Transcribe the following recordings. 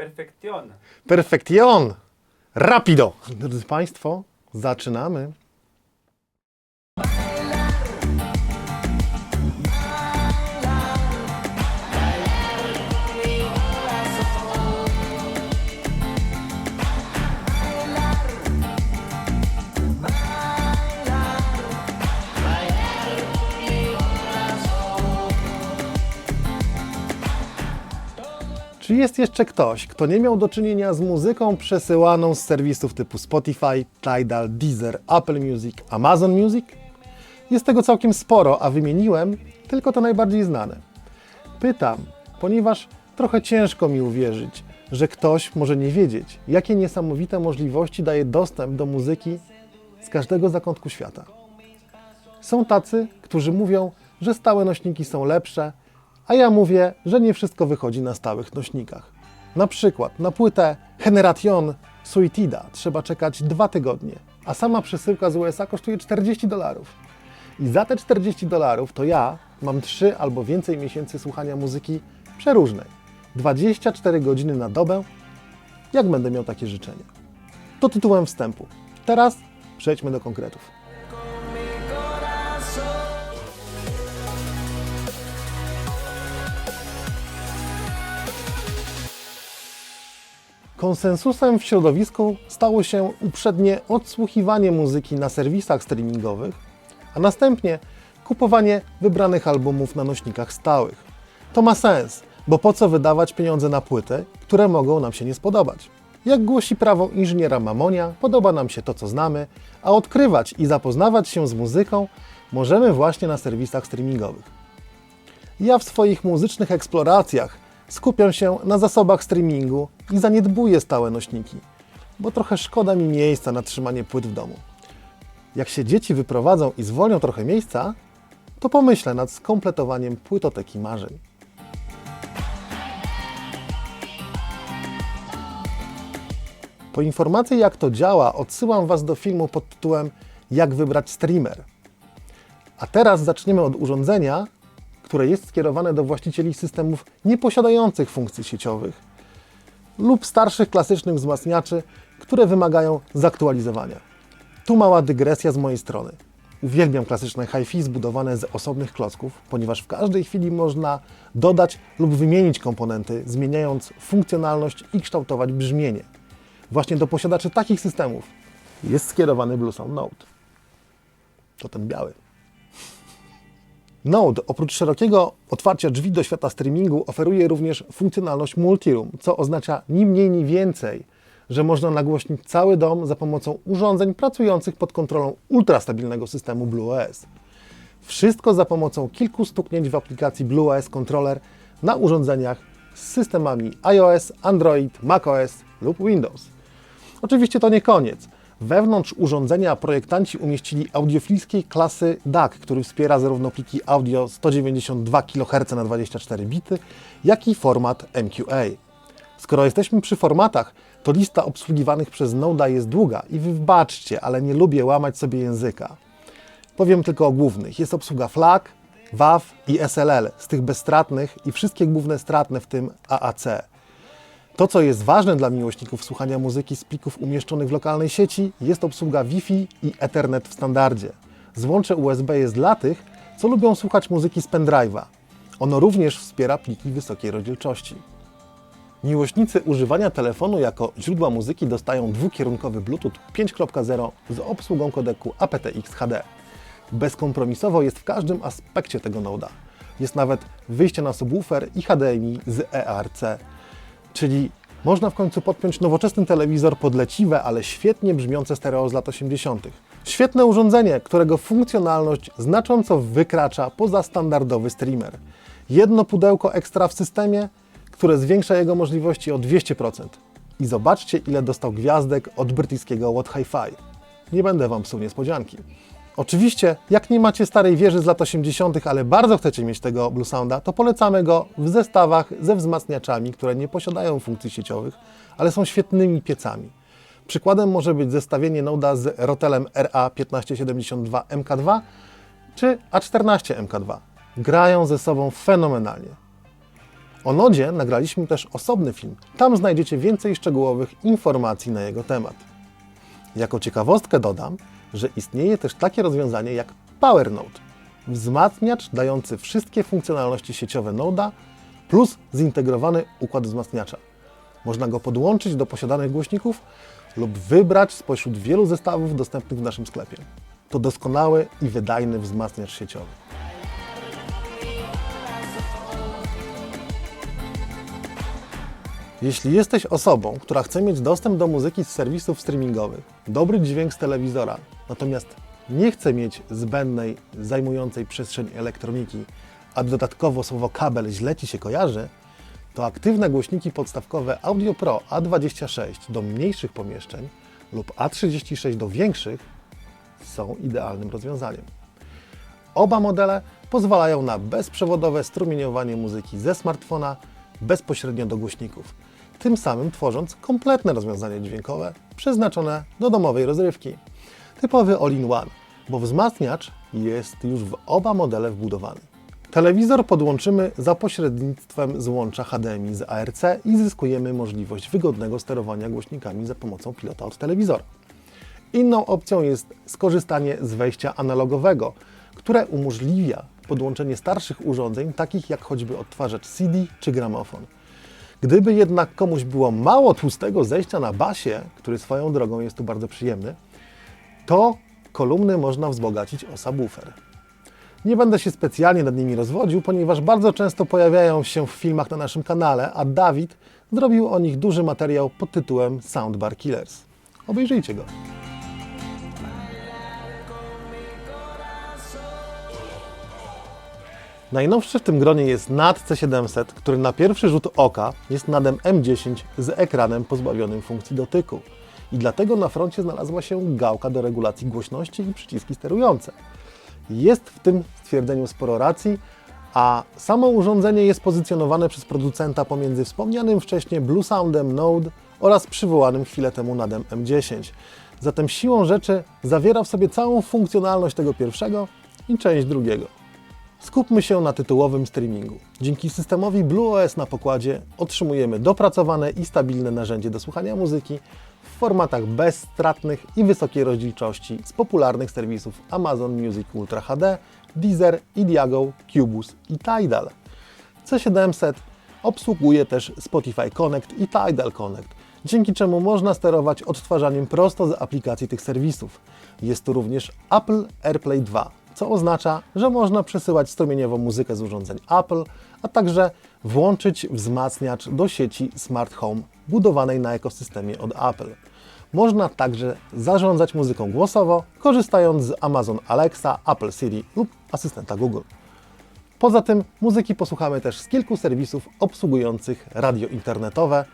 Perfección. Perfektion! Rapido! Drodzy Państwo, zaczynamy. Czy jest jeszcze ktoś, kto nie miał do czynienia z muzyką przesyłaną z serwisów typu Spotify, Tidal, Deezer, Apple Music, Amazon Music? Jest tego całkiem sporo, a wymieniłem tylko te najbardziej znane. Pytam, ponieważ trochę ciężko mi uwierzyć, że ktoś może nie wiedzieć, jakie niesamowite możliwości daje dostęp do muzyki z każdego zakątku świata. Są tacy, którzy mówią, że stałe nośniki są lepsze, a ja mówię, że nie wszystko wychodzi na stałych nośnikach. Na przykład na płytę Generation Suitida trzeba czekać dwa tygodnie, a sama przesyłka z USA kosztuje 40 dolarów. I za te 40 dolarów to ja mam 3 albo więcej miesięcy słuchania muzyki przeróżnej. 24 godziny na dobę, jak będę miał takie życzenie. To tytułem wstępu. Teraz przejdźmy do konkretów. Konsensusem w środowisku stało się uprzednie odsłuchiwanie muzyki na serwisach streamingowych, a następnie kupowanie wybranych albumów na nośnikach stałych. To ma sens, bo po co wydawać pieniądze na płyty, które mogą nam się nie spodobać? Jak głosi prawo inżyniera Mamonia, podoba nam się to, co znamy, a odkrywać i zapoznawać się z muzyką możemy właśnie na serwisach streamingowych. Ja w swoich muzycznych eksploracjach skupiam się na zasobach streamingu i zaniedbuję stałe nośniki, bo trochę szkoda mi miejsca na trzymanie płyt w domu. Jak się dzieci wyprowadzą i zwolnią trochę miejsca, to pomyślę nad skompletowaniem płytoteki marzeń. Po informacji jak to działa odsyłam Was do filmu pod tytułem Jak wybrać streamer. A teraz zaczniemy od urządzenia, które jest skierowane do właścicieli systemów nieposiadających funkcji sieciowych lub starszych klasycznych wzmacniaczy, które wymagają zaktualizowania. Tu mała dygresja z mojej strony. Uwielbiam klasyczne hi-fi zbudowane z osobnych klocków, ponieważ w każdej chwili można dodać lub wymienić komponenty, zmieniając funkcjonalność i kształtować brzmienie. Właśnie do posiadaczy takich systemów jest skierowany Bluesound Note. To ten biały. Node oprócz szerokiego otwarcia drzwi do świata streamingu oferuje również funkcjonalność multiroom, co oznacza ni mniej ni więcej, że można nagłośnić cały dom za pomocą urządzeń pracujących pod kontrolą ultrastabilnego systemu BlueOS. Wszystko za pomocą kilku stuknięć w aplikacji BlueOS Controller na urządzeniach z systemami iOS, Android, macOS lub Windows. Oczywiście to nie koniec. Wewnątrz urządzenia projektanci umieścili audiofilskiej klasy DAC, który wspiera zarówno pliki audio 192 kHz na 24 bity, jak i format MQA. Skoro jesteśmy przy formatach, to lista obsługiwanych przez Noda jest długa i wy wybaczcie, ale nie lubię łamać sobie języka. Powiem tylko o głównych. Jest obsługa FLAC, WAV i SLL, z tych bezstratnych i wszystkie główne stratne, w tym AAC. To, co jest ważne dla miłośników słuchania muzyki z plików umieszczonych w lokalnej sieci, jest obsługa Wi-Fi i Ethernet w standardzie. Złącze USB jest dla tych, co lubią słuchać muzyki z pendrive'a. Ono również wspiera pliki wysokiej rozdzielczości. Miłośnicy używania telefonu jako źródła muzyki dostają dwukierunkowy Bluetooth 5.0 z obsługą kodeku aptX HD. Bezkompromisowo jest w każdym aspekcie tego noda. Jest nawet wyjście na subwoofer i HDMI z EARC. Czyli można w końcu podpiąć nowoczesny telewizor pod leciwe, ale świetnie brzmiące stereo z lat 80. Świetne urządzenie, którego funkcjonalność znacząco wykracza poza standardowy streamer. Jedno pudełko ekstra w systemie, które zwiększa jego możliwości o 200%. I zobaczcie, ile dostał gwiazdek od brytyjskiego What Hi-Fi. Nie będę Wam psuł niespodzianki. Oczywiście, jak nie macie starej wieży z lat 80., ale bardzo chcecie mieć tego Blue Sounda, to polecamy go w zestawach ze wzmacniaczami, które nie posiadają funkcji sieciowych, ale są świetnymi piecami. Przykładem może być zestawienie Noda z Rotelem RA1572 MK2 czy A14 MK2. Grają ze sobą fenomenalnie. O Nodzie nagraliśmy też osobny film. Tam znajdziecie więcej szczegółowych informacji na jego temat. Jako ciekawostkę dodam, że istnieje też takie rozwiązanie jak PowerNode. Wzmacniacz dający wszystkie funkcjonalności sieciowe Node'a plus zintegrowany układ wzmacniacza. Można go podłączyć do posiadanych głośników lub wybrać spośród wielu zestawów dostępnych w naszym sklepie. To doskonały i wydajny wzmacniacz sieciowy. Jeśli jesteś osobą, która chce mieć dostęp do muzyki z serwisów streamingowych, dobry dźwięk z telewizora, natomiast nie chce mieć zbędnej, zajmującej przestrzeń elektroniki, a dodatkowo słowo kabel źle Ci się kojarzy, to aktywne głośniki podstawkowe Audio Pro A26 do mniejszych pomieszczeń lub A36 do większych są idealnym rozwiązaniem. Oba modele pozwalają na bezprzewodowe strumieniowanie muzyki ze smartfona bezpośrednio do głośników, tym samym tworząc kompletne rozwiązanie dźwiękowe przeznaczone do domowej rozrywki. Typowy all-in-one, bo wzmacniacz jest już w oba modele wbudowany. Telewizor podłączymy za pośrednictwem złącza HDMI z ARC i zyskujemy możliwość wygodnego sterowania głośnikami za pomocą pilota od telewizora. Inną opcją jest skorzystanie z wejścia analogowego, które umożliwia podłączenie starszych urządzeń, takich jak choćby odtwarzacz CD czy gramofon. Gdyby jednak komuś było mało tłustego zejścia na basie, który swoją drogą jest tu bardzo przyjemny, to kolumny można wzbogacić o subwoofer. Nie będę się specjalnie nad nimi rozwodził, ponieważ bardzo często pojawiają się w filmach na naszym kanale, a Dawid zrobił o nich duży materiał pod tytułem Soundbar Killers. Obejrzyjcie go. Najnowszy w tym gronie jest NAD C700, który na pierwszy rzut oka jest NADem M10 z ekranem pozbawionym funkcji dotyku. I dlatego na froncie znalazła się gałka do regulacji głośności i przyciski sterujące. Jest w tym stwierdzeniu sporo racji, a samo urządzenie jest pozycjonowane przez producenta pomiędzy wspomnianym wcześniej Blue Soundem Node oraz przywołanym chwilę temu NADem M10. Zatem siłą rzeczy zawiera w sobie całą funkcjonalność tego pierwszego i część drugiego. Skupmy się na tytułowym streamingu. Dzięki systemowi BlueOS na pokładzie otrzymujemy dopracowane i stabilne narzędzie do słuchania muzyki w formatach bezstratnych i wysokiej rozdzielczości z popularnych serwisów Amazon Music Ultra HD, Deezer, Idiago, Cubus i Tidal. C700 obsługuje też Spotify Connect i Tidal Connect, dzięki czemu można sterować odtwarzaniem prosto z aplikacji tych serwisów. Jest tu również Apple AirPlay 2, co oznacza, że można przesyłać strumieniowo muzykę z urządzeń Apple, a także włączyć wzmacniacz do sieci Smart Home budowanej na ekosystemie od Apple. Można także zarządzać muzyką głosowo, korzystając z Amazon Alexa, Apple Siri lub asystenta Google. Poza tym muzyki posłuchamy też z kilku serwisów obsługujących radio internetowe,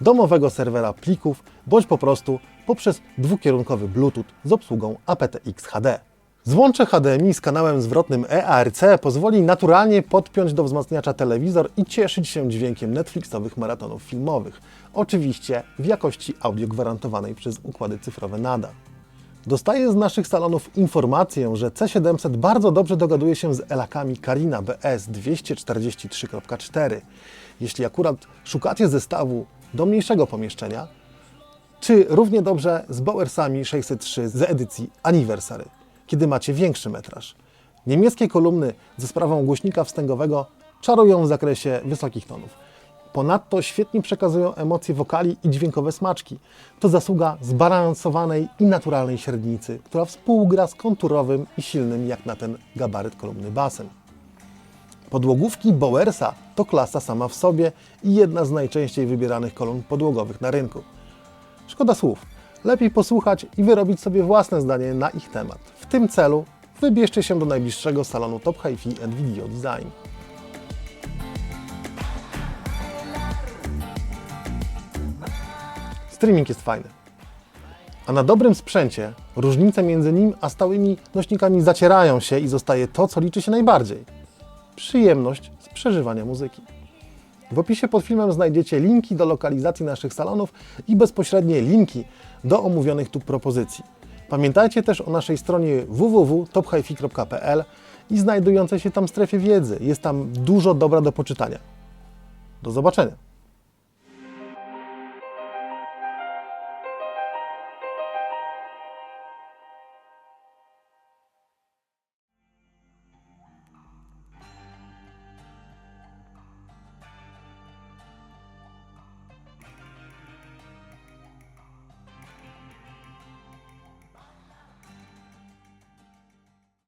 domowego serwera plików, bądź po prostu poprzez dwukierunkowy Bluetooth z obsługą aptX HD. Złącze HDMI z kanałem zwrotnym EARC pozwoli naturalnie podpiąć do wzmacniacza telewizor i cieszyć się dźwiękiem Netflixowych maratonów filmowych. Oczywiście w jakości audio gwarantowanej przez układy cyfrowe NADA. Dostaję z naszych salonów informację, że C700 bardzo dobrze dogaduje się z elakami Carina BS 243.4. Jeśli akurat szukacie zestawu do mniejszego pomieszczenia, czy równie dobrze z Bowersami 603 z edycji Anniversary, kiedy macie większy metraż. Niemieckie kolumny ze sprawą głośnika wstęgowego czarują w zakresie wysokich tonów. Ponadto świetnie przekazują emocje wokali i dźwiękowe smaczki. To zasługa zbalansowanej i naturalnej średnicy, która współgra z konturowym i silnym jak na ten gabaryt kolumny basem. Podłogówki Bowersa to klasa sama w sobie i jedna z najczęściej wybieranych kolumn podłogowych na rynku. Szkoda słów. Lepiej posłuchać i wyrobić sobie własne zdanie na ich temat. W tym celu wybierzcie się do najbliższego salonu Top Hi-Fi Video Design. Streaming jest fajny. A na dobrym sprzęcie różnice między nim a stałymi nośnikami zacierają się i zostaje to, co liczy się najbardziej. Przyjemność z przeżywania muzyki. W opisie pod filmem znajdziecie linki do lokalizacji naszych salonów i bezpośrednie linki do omówionych tu propozycji. Pamiętajcie też o naszej stronie www.tophifi.pl i znajdującej się tam strefie wiedzy. Jest tam dużo dobra do poczytania. Do zobaczenia.